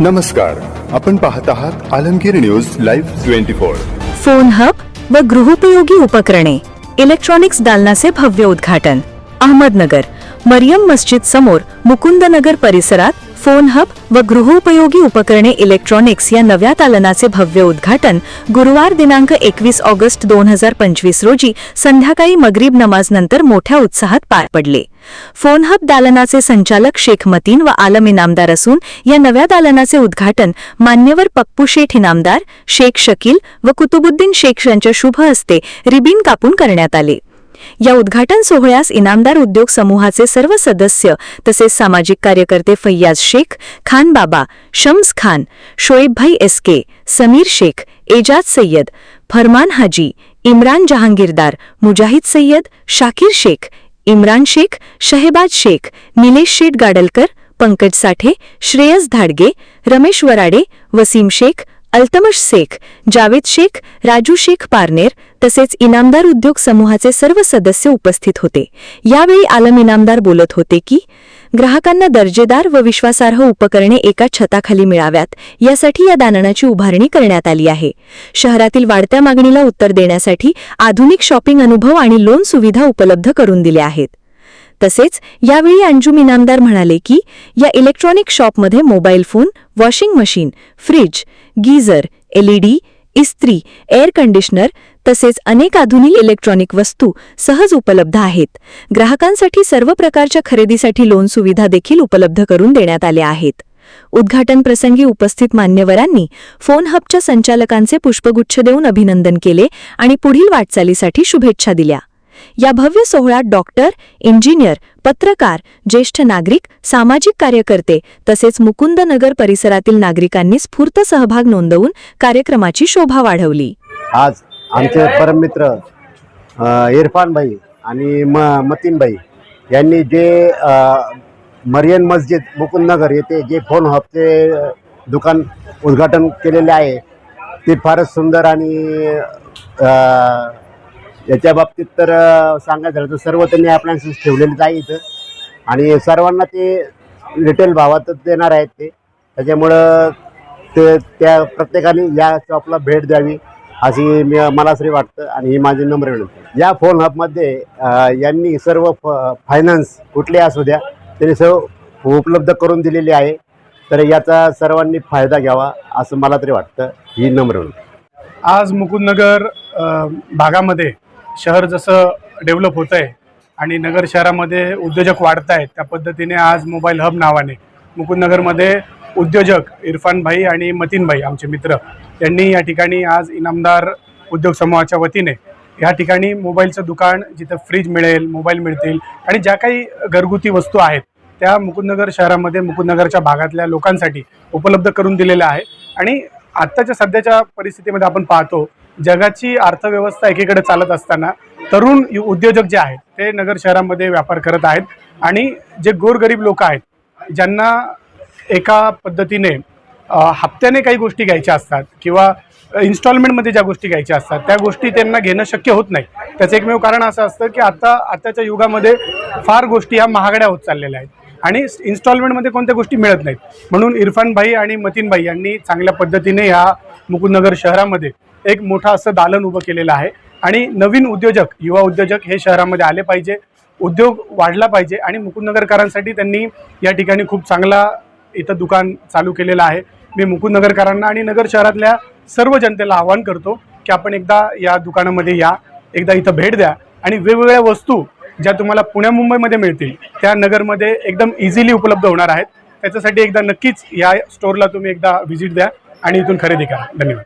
नमस्कार. आपण पाहत आहात Alamgir news live twenty four. Phone hub व गृहोपयोगी उपकरणे. इलेक्ट्रॉनिक्स दालनाचे भव्य उद्घाटन. अहमदनगर मरियम मस्जिद समोर मुकुंदनगर परिसरात फोन हब व गृहोपयोगी उपकरणे इलेक्ट्रॉनिक्स या नव्या दालनाचे भव्य उद्घाटन गुरुवार दिनांक एकवीस ऑगस्ट दोन हजार पंचवीस रोजी संध्याकाळी मगरीब नमाजनंतर मोठ्या उत्साहात पार पडले. फोन हब दालनाचे संचालक शेख मतीन व आलम इनामदार असून या नव्या दालनाचे उद्घाटन मान्यवर पप्पू शेठ इनामदार शेख शकील व कुतुबुद्दीन शेख यांच्या शुभ हस्ते रिबीन कापून करण्यात आले. या उद्घाटन सोहळ्यास इनामदार उद्योग समूहाचे सर्व सदस्य तसेच सामाजिक कार्यकर्ते फैयाज शेख खान बाबा शम्स खान शोएबभाई एस के समीर शेख एजाज सय्यद फरमान हाजी इम्रान जहांगीरदार मुजाहिद सय्यद शाकीर शेख इम्रान शेख शहेबाज शेख निलेश शेठ गाडलकर पंकज साठे श्रेयस धाडगे रमेश वराडे वसीम शेख अल्तमश शेख जावेद शेख राजू शेख पारनेर तसेच इनामदार उद्योग समूहाचे सर्व सदस्य उपस्थित होते. यावेळी आलम इनामदार बोलत होते की ग्राहकांना दर्जेदार व विश्वासार्ह उपकरणे एका छताखाली मिळाव्यात यासाठी या दालनाची उभारणी करण्यात आली आहे. शहरातील वाढत्या मागणीला उत्तर देण्यासाठी आधुनिक शॉपिंग अनुभव आणि लोन सुविधा उपलब्ध करून दिल्या आहेत. तसेच यावेळी अंजुम इनामदार म्हणाले की या इलेक्ट्रॉनिक शॉपमध्ये mobile phone washing machine fridge geyser LED इस्त्री एअर कंडिशनर तसेच अनेक आधुनिक इलेक्ट्रॉनिक वस्तू सहज उपलब्ध आहेत. ग्राहकांसाठी सर्व प्रकारच्या खरेदीसाठी लोन सुविधा देखील उपलब्ध करून देण्यात आल्या आहेत. उद्घाटन प्रसंगी उपस्थित मान्यवरांनी फोन हबच्या संचालकांचे पुष्पगुच्छ देऊन अभिनंदन केले आणि पुढील वाटचालीसाठी शुभेच्छा दिल्या. या भव्य सोहळ्यात डॉक्टर इंजिनियर पत्रकार ज्येष्ठ नागरिक सामाजिक कार्यकर्ते तसेच मुकुंदनगर परिसरातील नागरिकांनी स्फूर्त सहभाग नोंदवून कार्यक्रमाची शोभा वाढवली. आज आमचे परममित्र इरफान भाई आणि म मतीन भाई यांनी जे मरियन मस्जिद मुकुंदनगर येथे जे फोन हबचे अ, दुकान उद्घाटन केलेले आहे ते फारच सुंदर आणि याच्या बाबतीत तर सांगायचं झालं तर सर्व त्यांनी अप्लायन्सेस ठेवलेलेच आहे इथं. आणि सर्वांना ते रिटेल भावातच देणार आहेत ते. त्याच्यामुळं ते त्या प्रत्येकाने या शॉपला भेट द्यावी. अशी मी मला श्री वाटतं आणि ही माझी नम्र विनंती या फोन हबमध्ये यांनी सर्व फ फायनान्स कुठले असू द्या त्यांनी सर्व उपलब्ध करून दिलेली आहे. तर याचा सर्वांनी फायदा घ्यावा असं मला तरी वाटतं. ही नम्र विनंती आज मुकुंदनगर भागामध्ये शहर जसं डेव्हलप होत आहे आणि नगर शहरामध्ये उद्योजक वाढत आहेत त्या पद्धतीने आज मोबाईल हब नावाने मुकुंदनगरमध्ये उद्योजक इरफान भाई आणि मतीन भाई आमचे मित्र. यांनी या ठिकाणी आज इनामदार उद्योग समूहाच्या वतीने या ठिकाणी मोबाईलचं दुकान जिथं फ्रीज मिळेल मोबाईल मिळतील आणि ज्या काही घरगुती वस्तू आहेत त्या मुकुंदनगर शहरामध्ये मुकुंदनगरच्या भागातल्या लोकांसाठी उपलब्ध करून दिलेल्या आहे आणि आत्ताच्या सध्याच्या परिस्थितीमध्ये आपण पाहतो जगाची अर्थव्यवस्था एकीकडे चालत असताना तरुण यु- उद्योजक जे आहेत ते नगर शहरामध्ये व्यापार करत आहेत. आणि जे गोरगरीब लोक आहेत ज्यांना एका पद्धतीने हप्त्याने काही गोष्टी घ्यायच्या असतात किंवा इन्स्टॉलमेंटमध्ये ज्या गोष्टी घ्यायच्या असतात त्या गोष्टी त्यांना घेणं शक्य होत नाही. त्याचं एकमेव कारण असं असतं की आता आताच्या युगामध्ये फार गोष्टी ह्या महागड्या होत चाललेल्या आहेत आणि इन्स्टॉलमेंटमध्ये कोणत्या गोष्टी मिळत नाहीत. म्हणून इरफान भाई आणि मतीन भाई यांनी चांगल्या पद्धतीने ह्या मुकुंदनगर शहरामध्ये एक मोठं असं दालन उभं केलेलं आहे. आणि नवीन उद्योजक युवा उद्योजक हे शहरामध्ये आले पाहिजे. उद्योग वाढला पाहिजे आणि मुकुंदनगरकरांसाठी त्यांनी या ठिकाणी खूप चांगला इथं दुकान चालू केलेलं आहे. मी मुकुंदनगरकरांना आणि नगर शहरातल्या सर्व जनतेला आवाहन करतो की आपण एकदा या दुकानामध्ये या एकदा इथं भेट द्या आणि वेगवेगळ्या वस्तू ज्या तुम्हाला पुण्या मुंबईमध्ये मिळतील त्या नगरमध्ये एकदम इझिली उपलब्ध होणार आहेत. त्याच्यासाठी एकदा नक्कीच या स्टोअरला तुम्ही एकदा व्हिजिट द्या आणि इथून खरेदी करा. धन्यवाद.